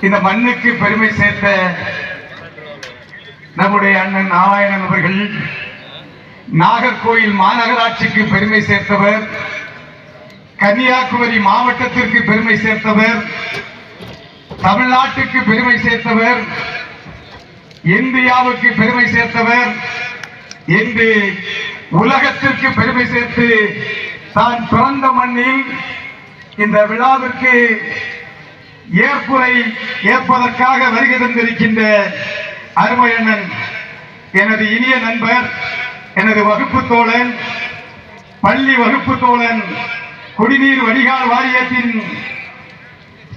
இந்த மண்ணுக்கு பெருமை சேர்த்த நம்முடைய அண்ணன் நாராயணன் அவர்கள் நாகர்கோயில் மாநகராட்சிக்கு பெருமை சேர்த்தவர் கன்னியாகுமரி மாவட்டத்திற்கு பெருமை சேர்த்தவர் தமிழ்நாட்டுக்கு பெருமை சேர்த்தவர் இந்தியாவுக்கு பெருமை சேர்த்தவர் என்று உலகத்திற்கு பெருமை சேர்த்து தான் பிறந்த மண்ணில் இந்த விழாவிற்கு ஏற்புரை ஏற்பதற்காக வருகை தந்திருக்கின்ற அருமையண்ணன் எனது இனிய நண்பர் எனது வகுப்பு தோழன் பள்ளி வகுப்பு தோழன் குடிநீர் வடிகால் வாரியத்தின்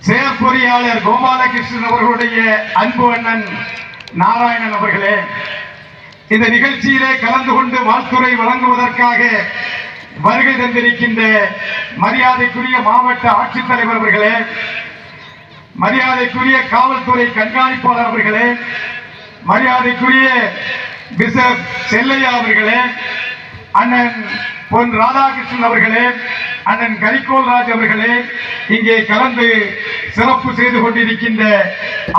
செயற்பொறியாளர் கோபாலகிருஷ்ணன் அவர்களுடைய அன்பு அண்ணன் நாராயணன் அவர்களே இந்த நிகழ்ச்சியிலே கலந்து கொண்டு வாழ்த்துறை வழங்குவதற்காக வருகை தந்திருக்கின்ற மரியாதைக்குரிய மாவட்ட ஆட்சித்தலைவர் அவர்களே மரியாதைக்குரிய காவல்துறை கண்காணிப்பாளர் அவர்களே மரியாதைக்குரிய பிஷப் செல்லையா அவர்களே அண்ணன் பொன் ராதாகிருஷ்ணன் அவர்களே அண்ணன் கரிகோல் ராஜ் அவர்களே இங்கே கலந்து சிறப்பு செய்து கொண்டிருக்கின்ற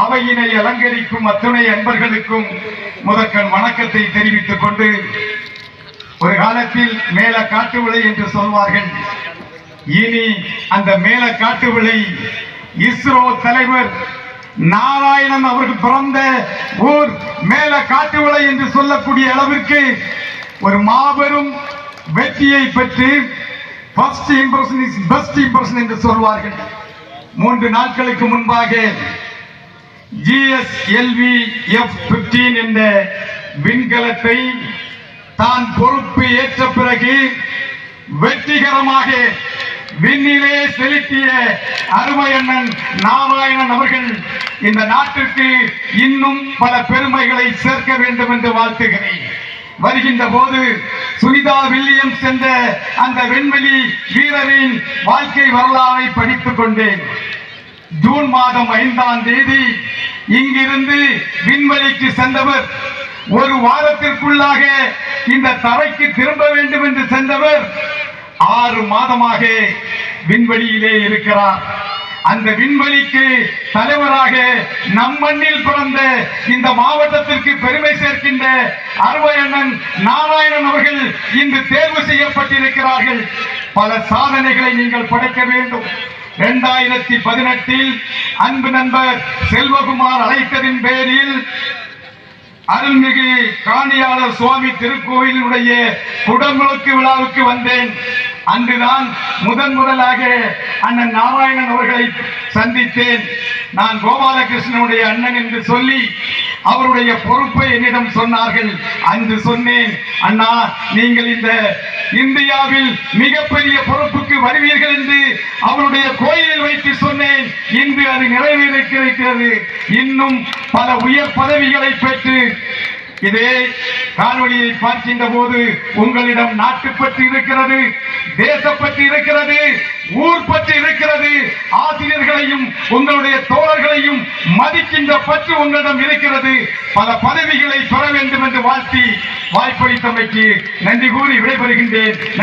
அவையினை அலங்கரிக்கும் அத்துணை அன்பர்களுக்கும் முதற்கண் வணக்கத்தை தெரிவித்துக் கொண்டு ஒரு காலத்தில் மேல காட்டு விளை என்று சொல்வார்கள். இனி அந்த மேல காட்டு விளை இஸ்ரோ தலைவர் நாராயணன் அவருக்கு பிறந்த ஊர் மேல காட்டுவிளை என்று சொல்லக்கூடிய அளவிற்கு ஒரு மாபெரும் வெற்றியை பெற்று first impression is best impression என்று சொல்வார்கள். மூன்று நாட்களுக்கு முன்பாக ஜிஎஸ்எல்வி எஃப் பிப்டீன் என்ற விண்கலத்தை தான் பொறுப்பு ஏற்ற பிறகு வெற்றிகரமாக விண்ணிலே செலுத்திய அருமையண்ணன் நாராயணன் அவர்கள் இந்த நாட்டிற்கு இன்னும் பல பெருமைகளை சேர்க்க வேண்டும் என்று வாழ்த்துகிறேன். வருகின்ற போது சுனிதா வில்லியம்ஸ் என்ற அந்த விண்வெளி வீரரின் வாழ்க்கை வரலாறை படித்துக் கொண்டேன். ஜூன் மாதம் ஐந்தாம் தேதி இங்கிருந்து விண்வெளிக்கு சென்றவர். ஒரு வாரத்திற்குள்ளாக இந்த தரைக்கு திரும்ப வேண்டும் என்று சென்றவர் ஆறு மாதமாக விண்வெளியிலே இருக்கிறார். அந்த விண்வெளிக்கு தலைவராக நம் மண்ணில் பிறந்த இந்த மாவட்டத்திற்கு பெருமை சேர்க்கின்ற அருமையண்ணன் நாராயணன் அவர்கள் இன்று தேர்வு செய்யப்பட்டிருக்கிறார்கள். பல சாதனைகளை நீங்கள் படைக்க வேண்டும். இரண்டாயிரத்தி பதினெட்டில் அன்பு நண்பர் செல்வகுமார் அழைத்ததின் பேரில் அருள்மிகு காணியாளர் சுவாமி திருக்கோயிலுடைய குடமுழுக்கு விழாவுக்கு வந்தேன். அன்றுதான் முதன் முதலாக அண்ணன் நாராயணன் அவர்களை சந்தித்தேன். நான் கோபாலகிருஷ்ணனுடைய அண்ணன் என்று சொல்லி அவருடைய பொறுப்பை என்னிடம் சொன்னார்கள். அன்று சொன்னேன் அண்ணா நீங்கள் இந்த இந்தியாவில் மிகப்பெரிய பொறுப்புக்கு வருவீர்கள் என்று அவருடைய கோயிலில் வைத்து சொன்னேன். இன்று அது நிறைவேறிக்கிறது இன்னும் பல உயர் பதவிகளை பெற்று இதே காணொளியை பார்க்கின்ற போது உங்களிடம் நாட்டு பற்றி இருக்கிறது தேசப்பற்றி இருக்கிறது ஊர் பற்றி இருக்கிறது ஆசிரியர்களையும் உங்களுடைய தோழர்களையும் மதிக்கின்ற பற்று உங்களிடம் இருக்கிறது. பல பதவிகளை பெற வேண்டும் என்று வாழ்த்தி வாய்ப்பளித்தமைக்கு நன்றி கூறி விடைபெறுகின்றேன்.